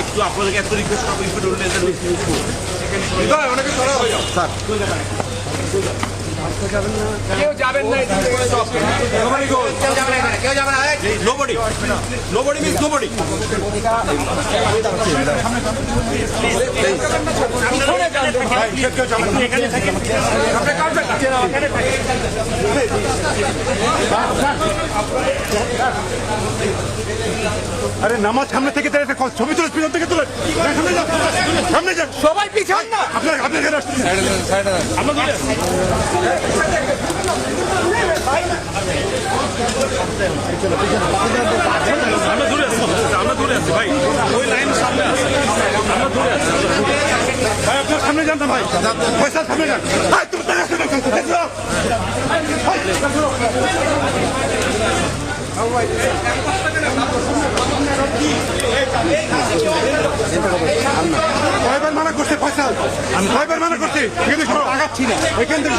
একটু আপনাদেরকে এত রিকোয়েস্ট করব একটু রুল অনেকে সরা হয়ে যাও কেউ যাবেন না। কেউ যাবে না এখানে, নোবডি নোবডি মিন্স নোবডি আরে নামাজ সামনে থেকে তাহলে একটা ছবি তুলে পিছন থেকে তুলে। সামনে যান সামনে যান সবাই পিছন না। আপনার আপনার আসছেন আমরা দূরে আছি আমরা দূরে আছি ভাই। ওই লাইন সামনে আছে। আমরা দূরে আছি ভাই আপনার সামনে যান না ভাই। পয়সা সামনে যান। ভাই তুমি তাকে করছে ফয়সাল আমি কয়বার মানা করছি। আগাচ্ছি না এখান থেকে